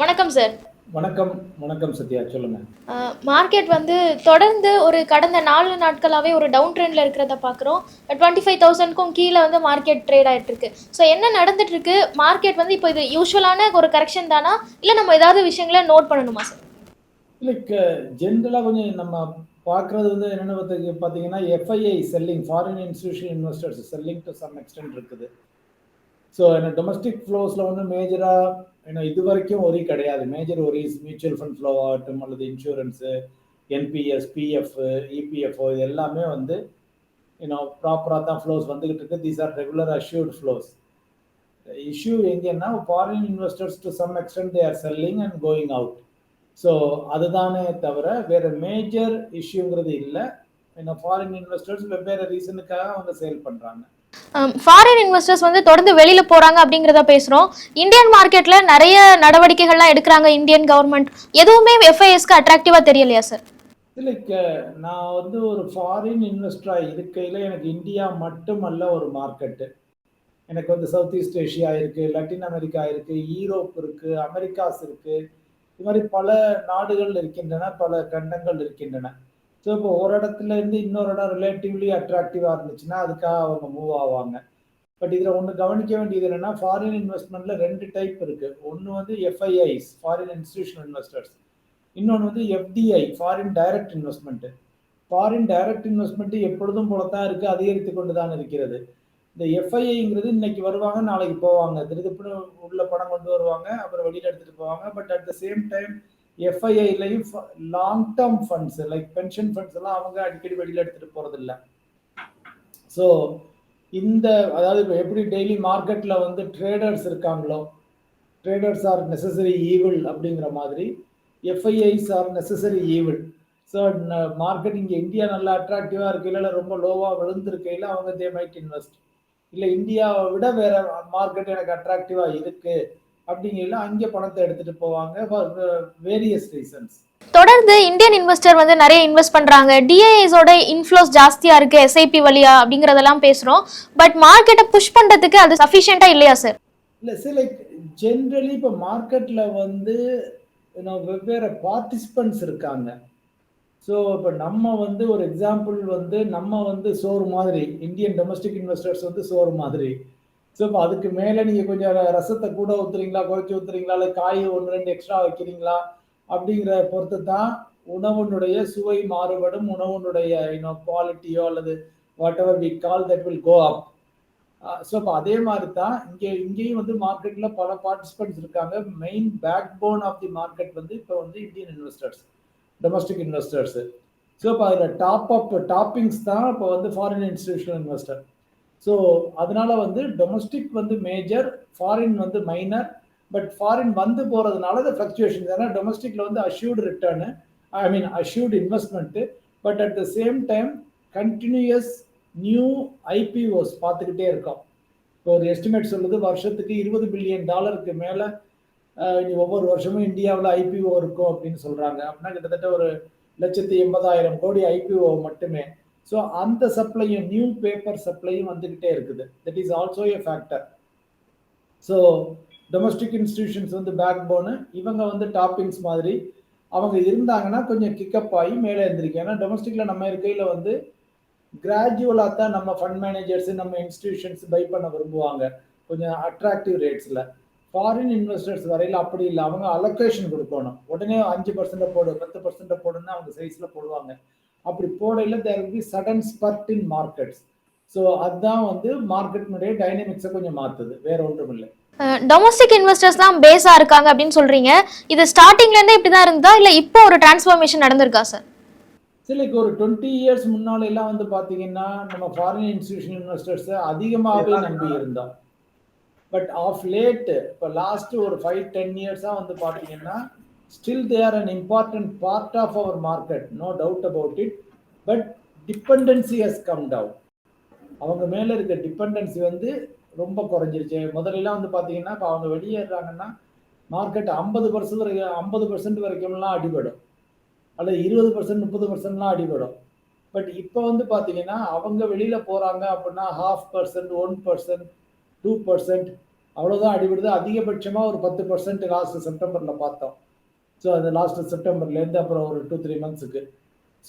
வணக்கம் சார் வணக்கம் வணக்கம் சத்யா சொல்லுங்க. மார்க்கெட் வந்து தொடர்ந்து ஒரு கடந்த நாலு நாட்களாகவே ஒரு டவுன் ட்ரெண்டில் இருக்கிறத பார்க்குறோம் டுவெண்ட்டி ஃபைவ் தௌசண்ட்க்கும் கீழே வந்து மார்க்கெட் ட்ரேட் ஆகிட்டு இருக்கு ஸோ என்ன நடந்துட்டு இருக்கு மார்க்கெட் வந்து இப்போ இது யூஸ்வலான ஒரு கரெக்ஷன் தானா? இல்லை நம்ம ஏதாவது விஷயங்களை நோட் பண்ணணுமா சார் லைக் ஜென்ரலாக கொஞ்சம் நம்ம பார்க்குறது வந்து என்னென்னு பார்த்து பார்த்தீங்கன்னா FII selling foreign institutional investors selling to some extent இருக்குது. ஸோ என்ன டொமஸ்டிக் ஃப்ளோஸில் வந்து மேஜராக ஏன்னா இது வரைக்கும் ஒரி கிடையாது. Major worries mutual fund flow ஆகட்டும் அல்லது இன்சூரன்ஸு என்பிஎஸ் பிஎஃப் இபிஎஃப்ஓ இது எல்லாமே வந்து ஏன்னா ப்ராப்பராக தான் ஃப்ளோஸ் வந்துக்கிட்டு இருக்கு. These are regular assured flows issue எங்கன்னா foreign investors to some extent they are selling and going out so அதுதானே தவிர வேறு மேஜர் இஷ்யூங்கிறது இல்லை. ஏன்னா ஃபாரின் இன்வெஸ்டர்ஸ் வெவ்வேறு ரீசனுக்காக அவங்க சேல் பண்ணுறாங்க Um, ஃபாரின் இன்வெஸ்டர்ஸ் வந்து தொடர்ந்து வெளியில் போகிறாங்க அப்படிங்கிறத பேசுகிறோம் இந்தியன் மார்க்கெட்டில் நிறைய நடவடிக்கைகள்லாம் எடுக்கிறாங்க இந்தியன் கவர்மெண்ட் எதுவுமே எஃப்ஐஎஸ்க்கு அட்ராக்டிவாக தெரியலையா சார் இல்லை நான் வந்து ஒரு ஃபாரின் இன்வெஸ்டராக இருக்கையில் எனக்கு இந்தியா மட்டுமல்ல ஒரு மார்க்கெட்டு எனக்கு வந்து சவுத் ஈஸ்ட் ஏஷியா இருக்குது லட்டின் அமெரிக்கா இருக்குது ஈரோப் இருக்குது அமெரிக்காஸ் இருக்குது இது மாதிரி பல நாடுகள் இருக்கின்றன பல கண்டங்கள் இருக்கின்றன. ஸோ இப்போ ஒரு இடத்துல இருந்து இன்னொரு இடம் ரிலேட்டிவ்லி அட்ராக்டிவாக இருந்துச்சுன்னா அதுக்காக அவங்க மூவ் ஆவாங்க. பட் இதில் ஒன்று கவனிக்க வேண்டியது என்னென்னா ஃபாரின் இன்வெஸ்ட்மெண்ட்டில் ரெண்டு டைப் இருக்குது ஒன்று வந்து எஃப்ஐஐஸ் ஃபாரின் இன்ஸ்டிடியூஷனல் இன்வெஸ்டர்ஸ் இன்னொன்று வந்து FDI foreign direct investment foreign direct investment எப்பொழுதும் போல தான் இருக்குது அதிகரித்து கொண்டு தான் இருக்கிறது. இந்த எஃப்ஐஐங்கிறது இன்னைக்கு வருவாங்க நாளைக்கு போவாங்க. திருப்பின்னு உள்ள பணம் கொண்டு வருவாங்க அப்புறம் வெளியில் எடுத்துகிட்டு போவாங்க. But at the same time எஃப்ஐஐலையும் long term funds like pension funds எல்லாம் அவங்க அடிக்கடி வெளியில் எடுத்துகிட்டு போகிறதில்ல ஸோ இந்த அதாவது இப்போ எப்படி டெய்லி மார்க்கெட்டில் வந்து ட்ரேடர்ஸ் இருக்காங்களோ ட்ரேடர்ஸ் ஆர் நெசசரி ஈவில் அப்படிங்கிற மாதிரி FIIs are necessary evil so market இங்கே இந்தியா நல்லா அட்ராக்டிவாக இருக்கையில் இல்லை ரொம்ப லோவாக விழுந்திருக்கையில் அவங்க தே மைட் இன்வெஸ்ட் இல்லை இந்தியாவை விட வேற மார்க்கெட் எனக்கு அட்ராக்டிவாக இருக்குது அப்படிங்கிறதுல அங்கே பணத்தை எடுத்துட்டு போவாங்க ஃபார் வேரியஸ் ரீசன்ஸ் தொடர்ந்து இந்தியன் இன்வெஸ்டர் வந்து நிறைய இன்வெஸ்ட் பண்றாங்க. டிஐஎஸோட இன்ஃப்ளோஸ் ஜாஸ்தியா இருக்கு எஸ்ஐபி வழியா அப்படிங்கறதெல்லாம் பேசுறோம். பட் மார்க்கெட்டை புஷ் பண்றதுக்கு அது சஃபிஷியண்டா இல்லையா சார் இல்லை சார் லைக் ஜென்ரலி இப்போ மார்க்கெட்டில் வந்து வெவ்வேறு பார்ட்டிசிபெண்ட்ஸ் இருக்காங்க. ஸோ இப்போ நம்ம வந்து ஒரு எக்ஸாம்பிள் வந்து நம்ம வந்து சோறு மாதிரி இந்தியன் டொமஸ்டிக் இன்வெஸ்டர்ஸ் வந்து சோறு மாதிரி ஸோ இப்போ அதுக்கு மேலே நீங்கள் கொஞ்சம் ரசத்தை கூட ஊற்றுறீங்களா குறைச்சி ஊற்றுறீங்களா இல்லை காய் ஒன்று ரெண்டு எக்ஸ்ட்ரா வைக்கிறீங்களா அப்படிங்கிற பொறுத்து தான் உணவுனுடைய சுவை மாறுபடும். உணவுனுடைய யூனோ குவாலிட்டியோ அல்லது whatever we call that will go up so இப்போ அதே மாதிரி தான் இங்கே இங்கேயும் வந்து மார்க்கெட்டில் பல பார்ட்டிசிபெண்ட்ஸ் இருக்காங்க. Main backbone of the market வந்து இப்போ வந்து Indian investors domestic investors so இப்போ அதில் டாப் அப் டாப்பிங்ஸ் தான் இப்போ வந்து ஃபாரின் இன்ஸ்டிடியூஷனல் இன்வெஸ்டர் ஸோ அதனால வந்து டொமஸ்டிக் வந்து மேஜர் ஃபாரின் வந்து மைனர் பட் ஃபாரின் வந்து போகிறதுனால இந்த ஃப்ளக்சுவேஷன் ஏன்னா டொமஸ்டிக்கில் வந்து assured return I mean assured investment but at the same time continues new IPOs பார்த்துக்கிட்டே இருக்கோம். இப்போ ஒரு எஸ்டிமேட் சொல்லுது வருஷத்துக்கு இருபது பில்லியன் டாலருக்கு மேலே ஒவ்வொரு வருஷமும் இந்தியாவில் ஐபிஓ இருக்கும் அப்படின்னு சொல்கிறாங்க அப்படின்னா கிட்டத்தட்ட ஒரு லட்சத்தி எண்பதாயிரம் கோடி ஐபிஓ மட்டுமே. ஸோ அந்த சப்ளையும் நியூ பேப்பர் சப்ளையும் வந்துக்கிட்டே இருக்குது. That is also a factor so domestic institutions வந்து பேக் போனு இவங்க வந்து டாப்பிங்ஸ் மாதிரி. அவங்க இருந்தாங்கன்னா கொஞ்சம் கிக்கப் ஆகி மேலே எழுந்திருக்கு ஏன்னா டொமஸ்டிக்கில் நம்ம இருக்கையில் வந்து கிராஜுவலாக தான் நம்ம ஃபண்ட் மேனேஜர்ஸ் நம்ம இன்ஸ்டிடியூஷன்ஸ் பை பண்ண விரும்புவாங்க. கொஞ்சம் அட்ராக்டிவ் ரேட்ஸில் ஃபாரின் இன்வெஸ்டர்ஸ் வரையில் அப்படி இல்லை. அவங்க அலோகேஷன் கொடுக்கணும். உடனே அஞ்சு பர்சன்ட்டை போடு பத்து பர்சன்ட்டை போடுன்னு அவங்க சைஸில் போடுவாங்க. அப்படி போடையில் there be sudden spurt in markets so அதுதான் வந்து மார்க்கெட்டினுடைய டைனமிக்ஸை கொஞ்சம் மாற்றுது வேற ஒன்றும் இல்லை டொமஸ்டிக் இன்வெஸ்டர்ஸ் தான் பேஸா இருக்காங்க அப்படின்னு சொல்றீங்க. இது ஸ்டார்டிங்ல இருந்தே இப்படி தான் இருந்தா இல்ல இப்போ ஒரு டிரான்ஸ்ஃபர்மேஷன் நடந்திருக்கா சார் சரி லைக் ஒரு டுவெண்ட்டி இயர்ஸ் முன்னால எல்லாம் வந்து பாத்தீங்கன்னா நம்ம ஃபாரின் இன்ஸ்டிடியூஷன் இன்வெஸ்டர்ஸ் அதிகமாகவே நம்பி இருந்தோம். பட் ஆஃப் லேட் இப்போ லாஸ்ட் ஒரு ஃபைவ் டென் இயர்ஸா வந்து பாத்தீங்கன்னா still they are an important part of our market no doubt about it but dependency has come down அவங்க மேலே இருக்க டிபெண்டன்சி வந்து ரொம்ப குறைஞ்சிருச்சு. முதல்லலாம் வந்து பார்த்தீங்கன்னா இப்போ அவங்க வெளியேறாங்கன்னா மார்க்கெட் ஐம்பது பர்சன்ட் வரைக்கும் ஐம்பது பர்சன்ட் வரைக்கும்லாம் அடிபடும். அல்லது இருபது பர்சன்ட் முப்பது பர்சன்ட்லாம் அடிபடும். பட் இப்போ வந்து பார்த்தீங்கன்னா அவங்க வெளியில் போகிறாங்க அப்படின்னா half percent one percent two percent அவ்வளோதான் அடிபடுது. அதிகபட்சமாக ஒரு பத்து பர்சன்ட் லாஸ்ட் செப்டம்பரில் பார்த்தோம். ஸோ அது லாஸ்ட்டு செப்டம்பர்லேருந்து அப்புறம் ஒரு டூ த்ரீ மந்த்ஸுக்கு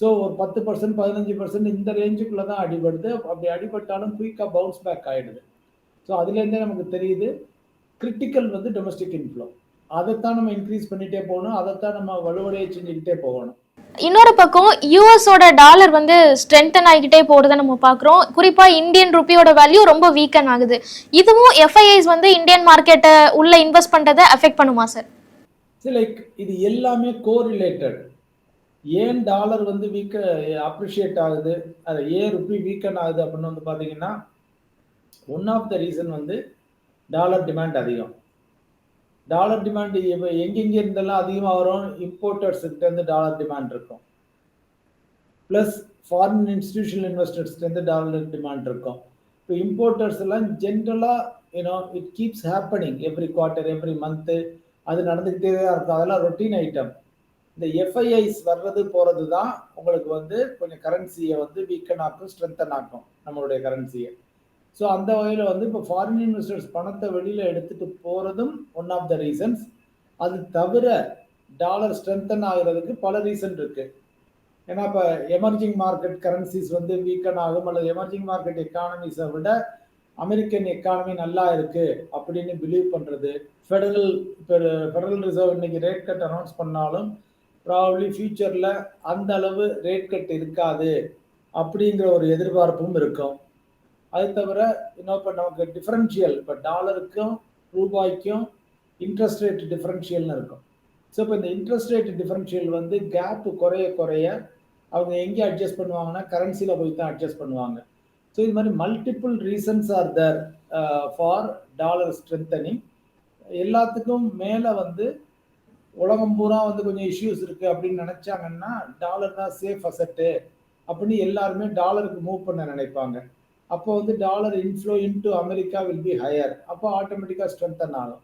ஸோ ஒரு பத்து பர்சன்ட் பதினஞ்சு பர்சன்ட் இந்த ரேஞ்சுக்குள்ளே தான் அடிபடுது. அப்படி அடிபட்டாலும் குயிக்காக பவுன்ஸ் பேக் ஆகிடுது ஸோ அதுலேருந்தே நமக்கு தெரியுது கிரிட்டிக்கல் வந்து டொமஸ்டிக் இன்ஃப்ளோ அதைத்தான் நம்ம இன்க்ரீஸ் பண்ணிகிட்டே போகணும். அதைத்தான் நம்ம வலுவடைய செஞ்சுக்கிட்டே போகணும். இன்னொரு பக்கம் யூஎஸோட டாலர் வந்து ஸ்ட்ரென்தன் ஆகிக்கிட்டே போகிறத நம்ம பார்க்குறோம். குறிப்பாக இந்தியன் ருப்பியோட வேல்யூ ரொம்ப வீக்கன் ஆகுது. இதுவும் எஃப்ஐஐஸ் வந்து இந்தியன் மார்க்கெட்டை உள்ள இன்வெஸ்ட் பண்ணுறதை அஃபெக்ட் பண்ணுமா சார் லைக் இது எல்லாமே கோரிலேட்டட் ஏன் டாலர் வந்து வீக்க அப்ரிஷியேட் ஆகுது? அது ஏன் ருப்பி வீக்கன் ஆகுது அப்படின்னு வந்து பார்த்தீங்கன்னா ஒன் ஆஃப் த ரீசன் வந்து டாலர் டிமாண்ட் அதிகம். டாலர் டிமாண்ட் இப்போ எங்கெங்கே இருந்தெல்லாம் அதிகமாக வரும்? இம்போர்ட்டர்ஸ்கிட்டேருந்து டாலர் டிமாண்ட் இருக்கும். ப்ளஸ் ஃபாரின் இன்ஸ்டிடியூஷனல் இன்வெஸ்டர்ஸ்கிட்டேருந்து டாலர் டிமாண்ட் இருக்கும். இப்போ இம்போர்ட்டர்ஸ் எல்லாம் ஜென்ரலாக you know it keeps happening every quarter every month அது நடந்துக்கிட்டே தான் இருக்கும். அதெல்லாம் ரொட்டீன் ஐட்டம் இந்த எஃப்ஐஐஸ் வர்றது போகிறது தான் உங்களுக்கு வந்து கொஞ்சம் கரன்சியை வந்து வீக்கன் ஆக்கும் ஸ்ட்ரென்தன் ஆக்கும் நம்மளுடைய கரன்சியை ஸோ அந்த வகையில் வந்து இப்போ ஃபாரின் இன்வெஸ்டர்ஸ் பணத்தை வெளியில் எடுத்துகிட்டு போகிறதும் ஒன் ஆஃப் த ரீசன்ஸ் அது தவிர டாலர் ஸ்ட்ரென்தன் ஆகிறதுக்கு பல ரீசன் இருக்குது ஏன்னா இப்போ எமர்ஜிங் மார்க்கெட் கரன்சிஸ் வந்து வீக்கன் ஆகும் அல்லது எமர்ஜிங் மார்க்கெட் எக்கானமிஸை விட அமெரிக்கன் எக்கானமி நல்லா இருக்கு அப்படின்னு பிலீவ் பண்ணுறது ஃபெடரல் இப்போ ஃபெடரல் ரிசர்வ் இன்னைக்கு ரேட் கட் அனௌன்ஸ் பண்ணாலும் ப்ராபப்ளி ஃபியூச்சரில் அந்த அளவு ரேட் கட் இருக்காது அப்படிங்கிற ஒரு எதிர்பார்ப்பும் இருக்கும். அது தவிர இன்னும் இப்போ நமக்கு டிஃப்ரென்ஷியல் இப்போ டாலருக்கும் ரூபாய்க்கும் இன்ட்ரெஸ்ட் ரேட் டிஃப்ரென்ஷியல்னு இருக்கும். ஸோ இப்போ இந்த இன்ட்ரெஸ்ட் ரேட் டிஃப்ரென்ஷியல் வந்து கேப் குறைய குறைய அவங்க எங்கே அட்ஜஸ்ட் பண்ணுவாங்கன்னா கரன்சியில் போய் தான் அட்ஜஸ்ட் பண்ணுவாங்க. ஸோ இது மாதிரி multiple reasons are there for dollar strengthening எல்லாத்துக்கும் மேலே வந்து உலகம் பூரா வந்து கொஞ்சம் இஷ்யூஸ் இருக்குது அப்படின்னு நினச்சாங்கன்னா டாலர் தான் சேஃப் அசட்டு அப்படின்னு எல்லாருமே டாலருக்கு மூவ் பண்ண நினைப்பாங்க. அப்போ வந்து dollar inflow into America will be higher அப்போ ஆட்டோமேட்டிக்காக ஸ்ட்ரென்தன் ஆகும்.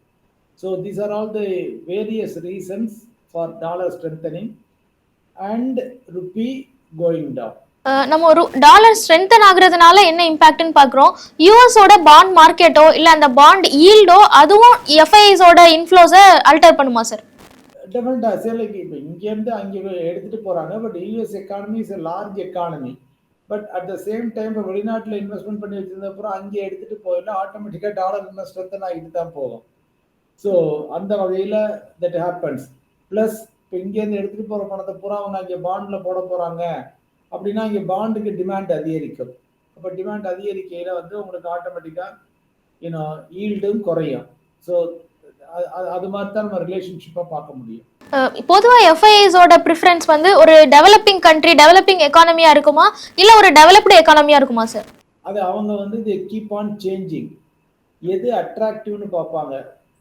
So these are all the various reasons for dollar strengthening and rupee going down நம்ம ஒரு டாலர் ஸ்ட்ரென்தன் ஆகுறதுனால என்ன இம்பாக்ட்னு பார்க்குறோம். யூஎஸோட பாண்ட் மார்க்கெட்டோ இல்லை அந்த பாண்ட் ஈல்டோ அதுவும் எஃப்ஐஸோட இன்ஃப்ளோஸை அல்டர் பண்ணுமா சார் டெஃபினட்டாக சேலைக்கு இப்போ இங்கேருந்து அங்கே எடுத்துகிட்டு போகிறாங்க but US economy is a large economy but at the same time இப்போ வெளிநாட்டில் இன்வெஸ்ட்மெண்ட் பண்ணி வச்சிருந்த அப்புறம் அங்கே எடுத்துகிட்டு போயிடலாம் ஆட்டோமேட்டிக்காக டாலர் இன்வெஸ்ட்மெண்ட் ஆகிட்டு தான் போகும். ஸோ அந்த வகையில் தட் ஹேப்பன்ஸ் ப்ளஸ் இப்போ இங்கேருந்து எடுத்துகிட்டு போகிற பணத்தை பூரா அவங்க அங்கே பாண்டில் போட போகிறாங்க அப்படின்னா இங்கே பாண்டுக்கு டிமாண்ட் அதிகரிக்கும். அப்போ டிமாண்ட் அதிகரிக்கையில் வந்து உங்களுக்கு ஆட்டோமேட்டிக்காக யூனோ ஈல்டும் குறையும். ஸோ அது மாதிரி தான் நம்ம ரிலேஷன்ஷிப்பாக பார்க்க முடியும். பொதுவாக எஃப்ஐஐஸோட ப்ரிஃபரன்ஸ் வந்து ஒரு டெவலப்பிங் கண்ட்ரி டெவலப்பிங் எக்கானமியா இருக்குமா? இல்லை ஒரு டெவலப்டு எக்கானமியா இருக்குமா சார் அது அவங்க வந்து இது கீப் ஆன் சேஞ்சிங் எது அட்ராக்டிவ்னு பார்ப்பாங்க.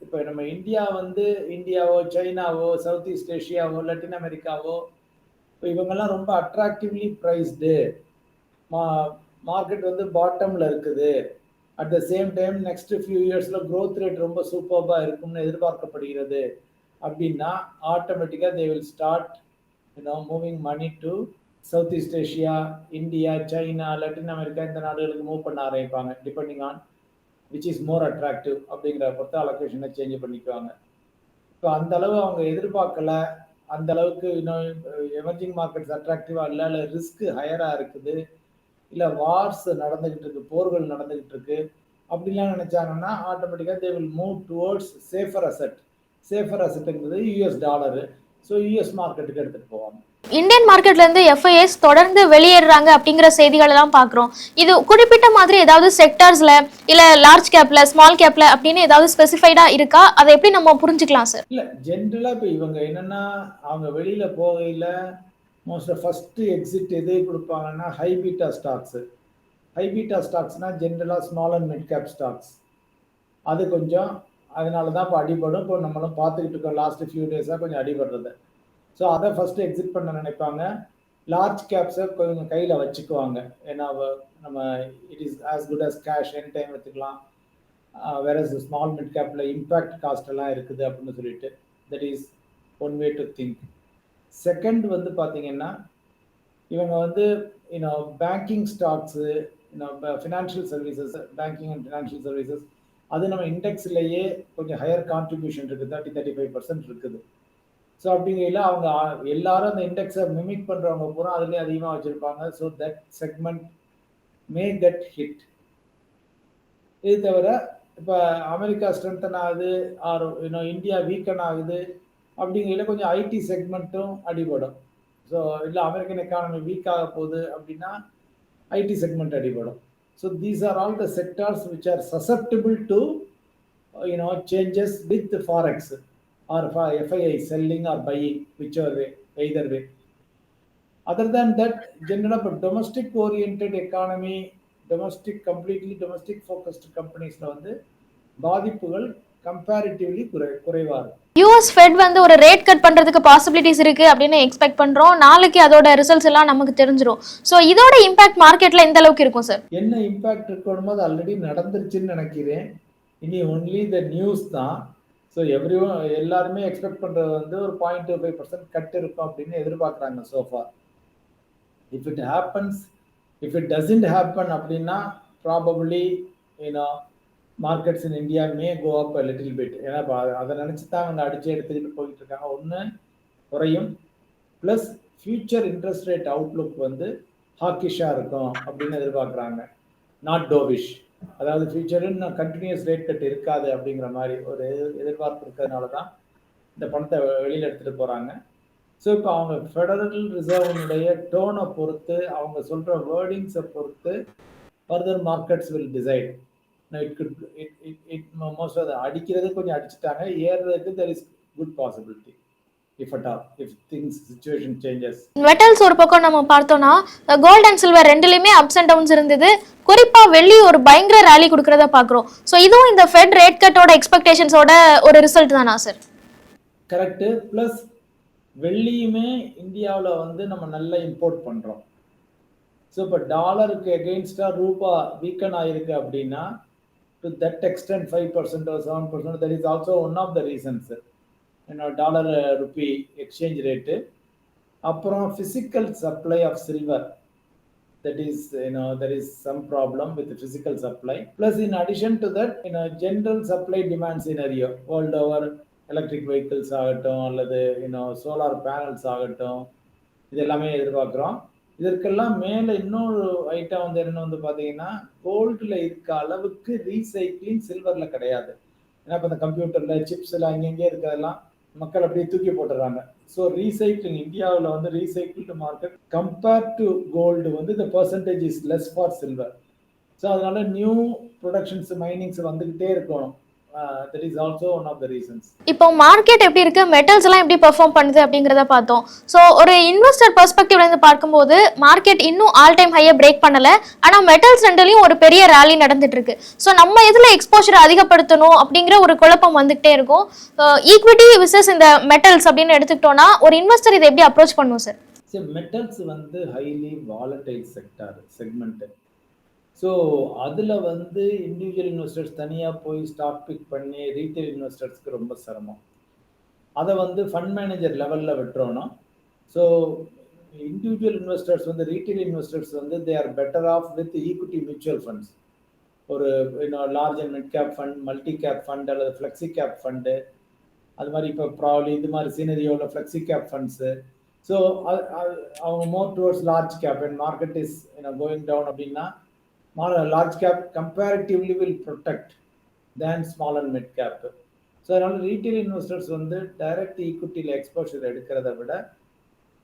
இப்போ நம்ம இந்தியா வந்து இந்தியாவோ சைனாவோ சவுத் ஈஸ்ட் ஏஷியாவோ லட்டின் அமெரிக்காவோ இப்போ இவங்கெல்லாம் ரொம்ப அட்ராக்டிவ்லி ப்ரைஸ்டு மா மார்க்கெட் வந்து பாட்டமில் இருக்குது. At the same time next few இயர்ஸில் க்ரோத் ரேட் ரொம்ப சூப்பர்பாக இருக்கும்னு எதிர்பார்க்கப்படுகிறது. அப்படின்னா ஆட்டோமேட்டிக்காக they will start you know moving money to South East Asia India China Latin America இந்த நாடுகளுக்கு மூவ் பண்ண ஆரம்பிப்பாங்க. Depending on which is more attractive அப்படிங்கிற பொறுத்த அலோகேஷனை சேஞ்ச் பண்ணிக்குவாங்க. ஸோ அந்த அளவு அவங்க எதிர்பார்க்கல. அந்த அளவுக்கு இன்னும் எமர்ஜிங் மார்க்கெட்ஸ் அட்ராக்டிவாக இல்லை இல்லை ரிஸ்க் ஹையராக இருக்குது. இல்லை வார்ஸ் நடந்துக்கிட்டு இருக்கு போர்கள் நடந்துக்கிட்டு இருக்கு. அப்படிலாம் நினச்சாங்கன்னா ஆட்டோமேட்டிக்காக they will move towards safer asset safer அசெட்டுங்கிறது US dollar so US மார்க்கெட்டுக்கு எடுத்துகிட்டு போவாங்க. இந்தியன் மார்க்கெட்ல இருந்து எஃப்ஐஎஸ் தொடர்ந்து வெளியேறாங்க அப்படிங்கிற செய்திகள் எல்லாம் பார்க்குறோம். இது குறிப்பிட்ட மாதிரி ஏதாவது செக்டர்ஸ்ல இல்ல லார்ஜ் கேப்ல ஸ்மால் கேப்ல அப்படின்னு ஏதாவது ஸ்பெசிஃபைடா இருக்கா? அதை எப்படி நம்ம புரிஞ்சுக்கலாம் சார் இல்லை ஜென்ரலாக இப்போ இவங்க என்னன்னா அவங்க வெளியில போகையில் மோஸ்ட் ஃபஸ்ட்டு எக்ஸிட் எது கொடுப்பாங்கன்னா ஹைபீட்டா ஸ்டாக்ஸு ஹைபீட்டா ஸ்டாக்ஸ்னால் ஜென்ரலாக small and mid cap stocks அது கொஞ்சம் அதனால தான் இப்போ அடிபடும். இப்போ நம்மளும் பார்த்துக்கிட்டு இருக்கோம். லாஸ்ட் ஃபியூ டேஸாக கொஞ்சம் அடிபடுறது. ஸோ அதை ஃபஸ்ட்டு எக்ஸிட் பண்ண நினைப்பாங்க. லார்ஜ் கேப்ஸை கொஞ்சம் கையில் வச்சுக்குவாங்க. ஏன்னா நம்ம it is as good as cash any time எடுத்துக்கலாம் வேற ஸ்மால் மிட் கேப்பில் இம்பேக்ட் காஸ்ட் எல்லாம் இருக்குது அப்படின்னு சொல்லிட்டு that is one way to think second வந்து பார்த்தீங்கன்னா இவங்க வந்து இன்னும் பேங்கிங் ஸ்டாக்ஸு இன்னும் financial services banking and financial services அது நம்ம இண்டெக்ஸ்லேயே கொஞ்சம் ஹையர் கான்ட்ரிபியூஷன் இருக்குது. தேர்ட்டி தேர்ட்டி ஃபைவ் பர்சன்ட் இருக்குது. ஸோ அப்படிங்கையில் அவங்க எல்லாரும் அந்த இண்டெக்ஸை மிமிக் பண்ணுறவங்க பூரா அதுலேயே அதிகமாக வச்சுருப்பாங்க. So that segment may get hit இது தவிர இப்போ அமெரிக்கா ஸ்ட்ரென்தன் ஆகுது ஆர் இன்னும் இந்தியா வீக்கன் ஆகுது அப்படிங்கையில் கொஞ்சம் ஐடி செக்மெண்ட்டும் அடிபடும். ஸோ இல்லை அமெரிக்கன் எக்கானமி வீக் ஆக போகுது அப்படின்னா ஐடி செக்மெண்ட் அடிபடும். So these are all the sectors which are susceptible to you know changes with forex selling or buying which are way either way other than that general domestic oriented economy domestic completely domestic focused companiesல வந்து பாதிப்புகள் comparatively குறை குறைவா இருக்கும் US fed வந்து ஒரு rate cut பண்றதுக்கு possibilities இருக்கு அப்படின்னு எக்ஸ்பெக்ட் பண்றோம். நாளைக்கு அதோட ரிசல்ட்ஸ் எல்லாம் நமக்கு தெரிஞ்சிரும். ஸோ இதோட இம்பாக்ட் மார்க்கெட்ல எந்த அளவுக்கு இருக்கும் சார் என்ன இம்பாக்ட் இருக்கணுமோ அது ஆல்ரெடி நடந்துருச்சுன்னு நினைக்கிறேன். இனி ஒன்லி த நியூஸ் தான். ஸோ எவ்ரி எல்லாருமே எக்ஸ்பெக்ட் பண்ணுறது வந்து ஒரு point two five percent cut இருக்கும் அப்படின்னு எதிர்பார்க்குறாங்க so far if it happens if it doesn't happen அப்படின்னா ப்ராபப்ளி ஏன்னா markets in India may go up little bit ஏன்னா அதை நினச்சி தான் அவங்க அடிச்சு எடுத்துக்கிட்டு போயிட்டு இருக்காங்க. ஒன்று குறையும். Plus future interest rate outlook வந்து ஹாக்கிஷாக இருக்கும் அப்படின்னு எதிர்பார்க்குறாங்க. நாட் டோவிஷ் அதாவது ஃபியூச்சர் நான் கண்டினியூஸ் ரேட் கட் இருக்காது அப்படிங்கிற மாதிரி ஒரு எதிர்பார்ப்பு இருக்கிறதுனால தான் இந்த பணத்தை வெளியில் எடுத்துகிட்டு போகிறாங்க ஸோ இப்போ அவங்க ஃபெடரல் ரிசர்வனுடைய டோனை பொறுத்து அவங்க சொல்கிற வேர்டிங்ஸை பொறுத்து further markets will decide it good it it it most அதை அடிக்கிறது கொஞ்சம் அடிச்சுட்டாங்க ஏறுறதுக்கு there is good possibility if at all if things situation changes metals ஒரு பக்கம் நம்ம பார்த்தோம்னா கோல்ட் அண்ட் சில்வர் ரெண்டுலையுமே அப்ஸ் அண்ட் டவுன்ஸ் இருந்தது. குறிப்பா வெள்ளி ஒரு பயங்கர ரேலி கொடுக்கறத பார்க்குறோம். ஸோ இதுவும் இந்த ஃபெட் ரேட் கட்டோட எக்ஸ்பெக்டேஷன்ஸோட ஒரு ரிசல்ட் தானா சார் கரெக்டு ப்ளஸ் வெள்ளியுமே இந்தியாவில் வந்து நம்ம நல்லா இம்போர்ட் பண்ணுறோம் ஸோ இப்போ டாலருக்கு எகெயின்ஸ்டாக ரூபா வீக்கன் ஆயிருக்கு அப்படின்னா to that extent five percent seven percent that is also one of the reasons என்னோட டாலர் ருப்பி எக்ஸ்சேஞ்ச் ரேட்டு அப்புறம் physical supply of silver that is you know there is some problem with the physical supply. Plus in addition to that supply a general supply demand scenario. World over electric vehicles ஆகட்டும் அல்லது இன்னும் solar panels ஆகட்டும் இது எல்லாமே எதிர்பார்க்குறோம். இதற்கெல்லாம் மேலே இன்னொரு ஐட்டம் வந்து என்ன வந்து பார்த்தீங்கன்னா கோல்டில் இருக்க அளவுக்கு ரீசைக்ளிங் சில்வரில் கிடையாது. ஏன்னா இப்போ இந்த கம்ப்யூட்டரில் சிப்ஸில் அங்கங்கே இருக்கிறதெல்லாம் மக்கள் அப்படியே தூக்கி போட்டுறாங்க. ஸோ ரீசைக்ளிங் இந்தியாவில் வந்து recycled market compared to gold வந்து இந்த percentage is less for silver so அதனால நியூ ப்ரொடக்ஷன்ஸ் மைனிங்ஸ் வந்துக்கிட்டே இருக்கணும். That is also one of the reasons இப்போ மார்க்கெட் எப்படி இருக்கு? மெட்டல்ஸ் எல்லாம் எப்படி பெர்ஃபார்ம் பண்ணுது அப்படிங்கிறத பார்த்தோம். ஸோ ஒரு இன்வெஸ்டர் பெர்ஸ்பெக்டிவ்ல இருந்து பார்க்கும்போது மார்க்கெட் இன்னும் ஆல் டைம் ஹையை பிரேக் பண்ணல. ஆனா மெட்டல்ஸ் ரெண்டுலயும் ஒரு பெரிய ரேலி நடந்துட்டு இருக்கு. ஸோ நம்ம இதுல எக்ஸ்போஷர் அதிகப்படுத்தணும் அப்படிங்கிற ஒரு குழப்பம் வந்துகிட்டே இருக்கும். ஈக்விட்டி விசஸ் இந்த மெட்டல்ஸ் அப்படின்னு எடுத்துக்கிட்டோம்னா ஒரு இன்வெஸ்டர் இதை எப்படி அப்ரோச் பண்ணும் சார் மெட்டல்ஸ் வந்து highly volatile sector segment so அதில் வந்து இண்டிவிஜுவல் இன்வெஸ்டர்ஸ் தனியாக போய் ஸ்டாக் பிக் பண்ணி ரீட்டைல் இன்வெஸ்டர்ஸ்க்கு ரொம்ப சிரமம். அதை வந்து ஃபண்ட் மேனேஜர் லெவலில் விட்டுறோன்னா ஸோ இண்டிவிஜுவல் இன்வெஸ்டர்ஸ் வந்து ரீட்டைல் இன்வெஸ்டர்ஸ் வந்து they are better off with equity mutual funds ஒரு large and mid cap fund multi cap fund அல்லது ஃப்ளெக்ஸி கேப் ஃபண்டு அது மாதிரி இப்போ ப்ராப்ளி இது மாதிரி சீனரியோவில் ஃப்ளெக்ஸி கேப் ஃபண்ட்ஸு ஸோ அவங்க more towards large cap and market is going down அப்படின்னா large cap comparatively will protect than small and mid cap so அதனால ரீட்டைல் இன்வெஸ்டர்ஸ் வந்து டைரக்ட் ஈக்விட்டியில் எக்ஸ்போஷர் எடுக்கிறத விட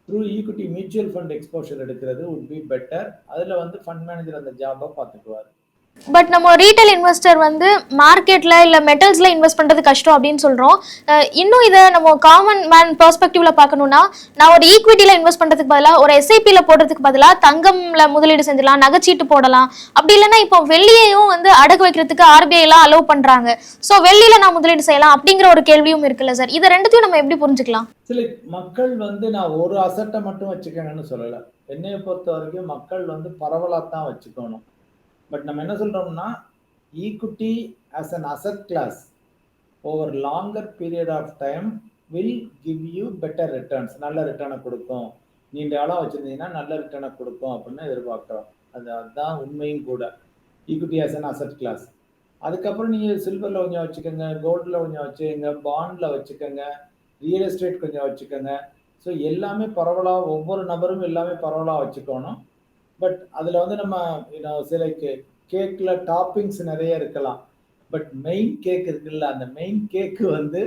through equity mutual fund exposure எடுக்கிறது would be better அதில் வந்து fund manager அந்த ஜாபை பார்த்துக்குவார். பட் நம்ம ரீட்டைல் இன்வெஸ்டர் வந்து மார்க்கெட்ல இல்ல மெட்டல்ஸ்ல இன்வெஸ்ட் பண்றது கஷ்டம் அப்படின்னு சொல்றோம். இன்னும் இதை நம்ம காமன் மேன் பெர்ஸ்பெக்டிவ்ல பார்க்கணும்னா நான் ஒரு ஈக்விட்டியில் இன்வெஸ்ட் பண்றதுக்கு பதிலாக ஒரு எஸ்ஐபியில் போடுறதுக்கு பதிலாக தங்கம்ல முதலீடு செஞ்சிடலாம் நகைச்சீட்டு போடலாம். அப்படி இல்லைன்னா இப்போ வெள்ளியையும் வந்து அடகு வைக்கிறதுக்கு ஆர்பிஐ எல்லாம் அலோவ் பண்றாங்க. ஸோ வெள்ளியில நான் முதலீடு செய்யலாம் அப்படிங்கிற ஒரு கேள்வியும் இருக்குல்ல சார் இதை ரெண்டுத்தையும் நம்ம எப்படி புரிஞ்சுக்கலாம்? சில மக்கள் வந்து நான் ஒரு அசட்டை மட்டும் வச்சுக்கணும்னு சொல்லலை. என்னைய பொறுத்த வரைக்கும் மக்கள் வந்து பரவலாக தான் வச்சுக்கணும். பட் நம்ம என்ன சொல்கிறோம்னா equity as an asset class over longer period of time will give you better returns நல்ல ரிட்டர்னை கொடுக்கும். நீண்ட ஆளாக வச்சுருந்தீங்கன்னா நல்ல ரிட்டர்னை கொடுக்கும் அப்படின்னு எதிர்பார்க்குறோம். அது அதுதான் உண்மையும் கூட. Equity as an asset class அதுக்கப்புறம் நீங்கள் சில்வரில் கொஞ்சம் வச்சுக்கோங்க கோல்டில் கொஞ்சம் வச்சுக்கோங்க பாண்டில் வச்சுக்கோங்க ரியல் எஸ்டேட் கொஞ்சம் வச்சுக்கோங்க. ஸோ எல்லாமே பரவலாக ஒவ்வொரு நபரும் எல்லாமே பரவலாக வச்சுக்கணும். பட் அதில் வந்து நம்ம சில கே கேக்கில் டாப்பிங்ஸ் நிறைய இருக்கலாம். பட் மெயின் கேக் இருக்குல்ல அந்த மெயின் கேக்கு வந்து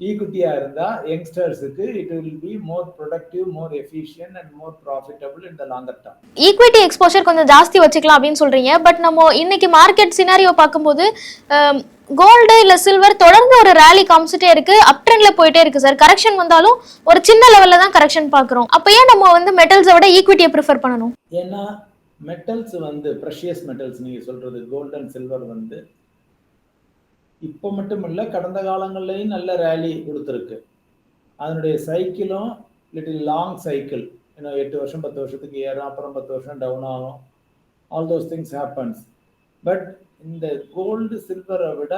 ஈக்குட்டியாக இருந்தால் யங்ஸ்டர்ஸுக்கு it will be more productive more efficient and more profitable இந்த the longer term equity exposure கொஞ்சம் ஜாஸ்தி வச்சுக்கலாம் அப்படின்னு சொல்கிறீங்க பட் நம்ம இன்னைக்கு மார்க்கெட் சினாரியோ பார்க்கும்போது கோல்டு இல்ல சில்வர் தொடர்ந்து ஒரு ரேலி காமிச்சிட்டே இருக்கு. அப் ட்ரெண்ட்ல போயிட்டே இருக்கு சார் கரெக்ஷன் வந்தாலும் ஒரு சின்ன லெவல்ல தான் கரெக்ஷன் பார்க்குறோம். அப்போ ஏன் நம்ம வந்து மெட்டல்ஸை விட ஈக்விட்டியை ப்ரிஃபர் பண்ணணும்? ஏன்னா மெட்டல்ஸ் வந்து ப்ரெஷியஸ் மெட்டல்ஸ் நீங்கள் சொல்கிறது கோல்டன் அண்ட் சில்வர் வந்து இப்போ மட்டும் இல்லை கடந்த காலங்கள்லையும் நல்ல ரேலி கொடுத்துருக்கு. அதனுடைய சைக்கிளும் லிட்டில் லாங் சைக்கிள் இன்னும் எட்டு வருஷம் பத்து வருஷத்துக்கு ஏறும் அப்புறம் பத்து வருஷம் டவுன் ஆகும். All those things happens but இந்த கோல்டு சில்வரை விட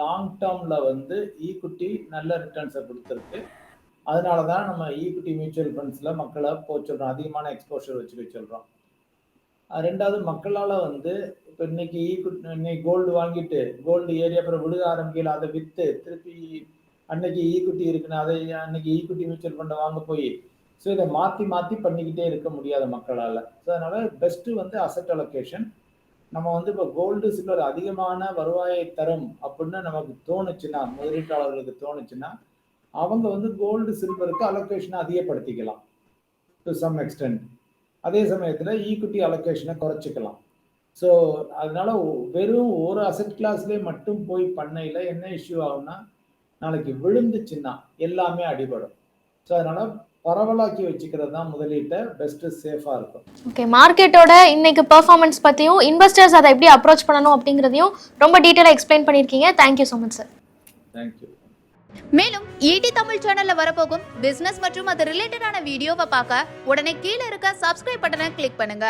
லாங் டேர்மில் வந்து ஈக்குட்டி நல்ல ரிட்டர்ன்ஸை கொடுத்துருக்கு. அதனால தான் நம்ம ஈக்குட்டி மியூச்சுவல் ஃபண்ட்ஸில் மக்களை போக சொல்கிறோம் அதிகமான எக்ஸ்போஷர் வச்சுக்க சொல்கிறோம் ரெண்டாவது மக்களால் வந்து இப்போ இன்னைக்கு ஈக்குட் இன்னைக்கு கோல்டு வாங்கிட்டு கோல்டு ஏறி அப்புறம் விழுக ஆரம்பிக்கல அதை விற்று திருப்பி அன்னைக்கு ஈக்குட்டி இருக்குன்னு அதை அன்னைக்கு ஈக்குட்டி மியூச்சுவல் ஃபண்டை வாங்க போய் ஸோ இதை மாற்றி மாற்றி பண்ணிக்கிட்டே இருக்க முடியாத மக்களால். ஸோ அதனால் பெஸ்ட்டு வந்து அசட் அலோகேஷன் நம்ம வந்து இப்போ கோல்டு சில்வர் அதிகமான வருவாயை தரும் அப்படின்னு நமக்கு தோணுச்சுன்னா முதலீட்டாளர்களுக்கு தோணுச்சுன்னா அவங்க வந்து கோல்டு சில்வருக்கு அலோகேஷனை அதிகப்படுத்திக்கலாம். டு சம் எக்ஸ்டென்ட் அதே சமயத்தில் ஈக்விட்டி அலோகேஷனை குறைச்சிக்கலாம். ஸோ அதனால வெறும் ஒரு அசட் கிளாஸ்லேயே மட்டும் போய் பண்ணையில் என்ன இஷ்யூ ஆகும்னா நாளைக்கு விழுந்துச்சுன்னா எல்லாமே அடிபடும். ஸோ அதனால பரவலாக்கி வச்சுக்கிறது தான் முதலீட்டை பெஸ்ட்டு சேஃபாக இருக்கும். ஓகே மார்க்கெட்டோட இன்னைக்கு பெர்ஃபார்மன்ஸ் பற்றியும் இன்வெஸ்டர்ஸ் அதை எப்படி அப்ரோச் பண்ணணும் அப்படிங்கிறதையும் ரொம்ப டீட்டெயிலாக எக்ஸ்பிளைன் பண்ணியிருக்கீங்க. Thank you so much sir thank you மேலும் ஈடி தமிழ் சேனல்ல வரப்போகும் பிசினஸ் மற்றும் அது ரிலேட்டடான வீடியோவை பார்க்க உடனே கீழே இருக்க சப்ஸ்கிரைப் பட்டனை கிளிக் பண்ணுங்க.